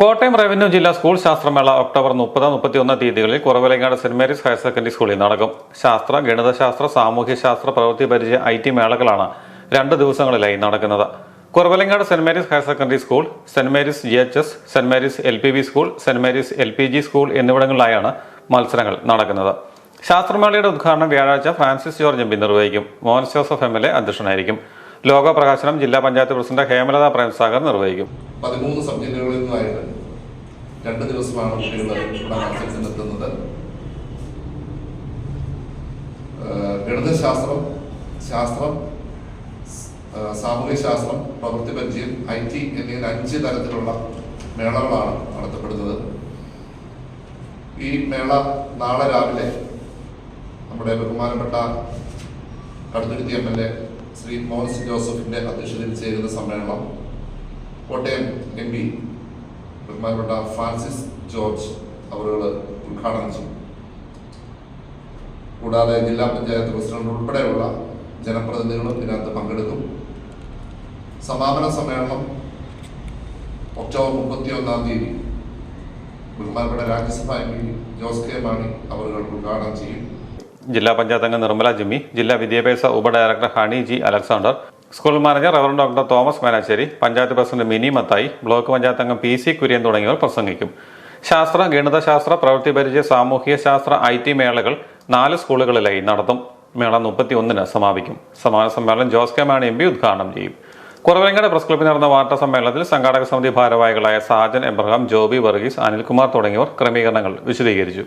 Kottayam revenue ജില്ലാ school ശാസ്ത്രമേള October മുപ്പത് മുപ്പത്തിയൊന്ന് തീയതികളിൽ Kuravilangad saint Mary's higher secondary സ്കൂളിൽ നടക്കും. ശാസ്ത്ര ഗണിതശാസ്ത്ര സാമൂഹ്യശാസ്ത്ര പ്രവൃത്തി പരിചയ ഐ ടി മേളകളാണ് രണ്ട് ദിവസങ്ങളിലായി നടക്കുന്നത്. Kuravilangad saint Mary's higher secondary school saint Mary's G H S saint Mary's L P V school saint Mary's L P G school എന്നിവിടങ്ങളിലായാണ് മത്സരങ്ങൾ നടക്കുന്നത്. ശാസ്ത്രമേളയുടെ ഉദ്ഘാടനം വ്യാഴാഴ്ച ഫ്രാൻസിസ് ജോർജ് എം പി നിർവഹിക്കും. Mohan Joseph M L A അധ്യക്ഷനായിരിക്കും. Logo പ്രകാശനം ജില്ലാ panchayat president Hemalatha Premsagar നിർവഹിക്കും. പതിമൂന്ന് സബ് ജില്ലകളിൽ നിന്നായിട്ട് രണ്ട് ദിവസമാണ് കുട്ടികൾ ഗണിതശാസ്ത്രം ശാസ്ത്രം സാമൂഹ്യ സാമൂഹ്യശാസ്ത്രം പ്രവൃത്തി പരിചയം ഐ ടി എന്നിങ്ങനെ അഞ്ച് തരത്തിലുള്ള മേളകളാണ് നടത്തപ്പെടുന്നത്. ഈ മേള നാളെ രാവിലെ നമ്മുടെ ബഹുമാനപ്പെട്ട Kaduthuruthy M L A Shri Mohan C ജോസഫിന്റെ അധ്യക്ഷതയിൽ ചേരുന്ന സമ്മേളനം കോട്ടയം എം പി ബഹുമാനപ്പെട്ട ഫ്രാൻസിസ് ജോർജ് അവരുകൾ ഉദ്ഘാടനം ചെയ്യും. കൂടാതെ ജില്ലാ പഞ്ചായത്ത് പ്രസിഡന്റ് ഉൾപ്പെടെയുള്ള ജനപ്രതിനിധികളും ഇതിനകത്ത് പങ്കെടുക്കും. സമാപന സമ്മേളനം ഒക്ടോബർ മുപ്പത്തി ഒന്നാം തീയതി ബഹുമാനപ്പെട്ട Rajya Sabha M P Jose K Mani അവരുകൾ ഉദ്ഘാടനം ചെയ്യും. ജില്ലാ പഞ്ചായത്ത് അംഗം നിർമ്മല ജിമ്മി ജില്ലാ വിദ്യാഭ്യാസ ഉപഡയറക്ടർ Honey G Alexander school manager reverend doctor Thomas Menassery panchayat president Mini Mathai block panchayat അംഗം പി സി കുര്യൻ തുടങ്ങിയവർ പ്രസംഗിക്കും. ശാസ്ത്ര ഗണിതശാസ്ത്ര പ്രവൃത്തി പരിചയ സാമൂഹിക ശാസ്ത്ര ഐ ടി മേളകൾ നാല് സ്കൂളുകളിലായി നടത്തും. മേള മുപ്പത്തി ഒന്നിന് സമാപിക്കും. സമാപന സമ്മേളനം Jose K Mani M P ഉദ്ഘാടനം ചെയ്യും. കുറവലങ്ങാട് പ്രസ് ക്ലബ്ബിൽ നടന്ന വാർത്താ സമ്മേളനത്തിൽ സംഘാടക സമിതി ഭാരവാഹികളായ സാജൻ എബ്രഹാം ജോബി വർഗീസ് അനിൽകുമാർ തുടങ്ങിയവർ ക്രമീകരണങ്ങൾ വിശദീകരിച്ചു.